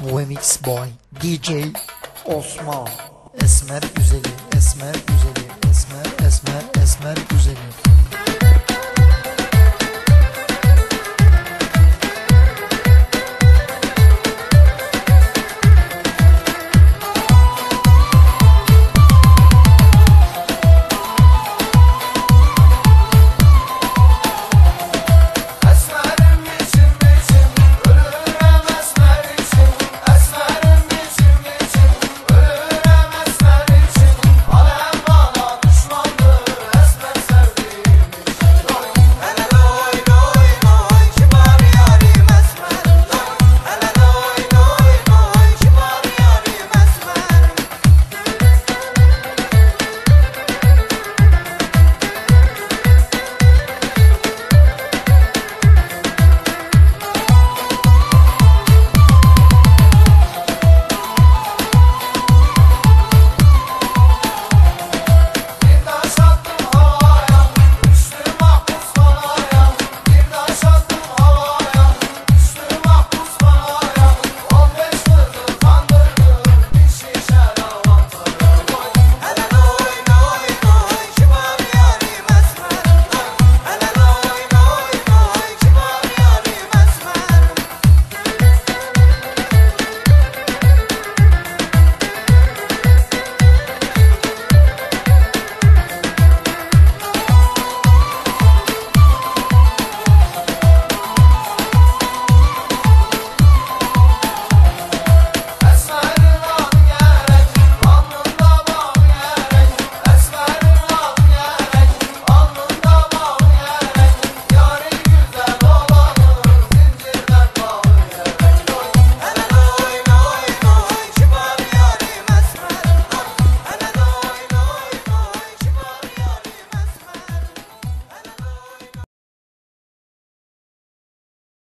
Remix Boy DJ Osman. Esmer güzeli esmer güzeli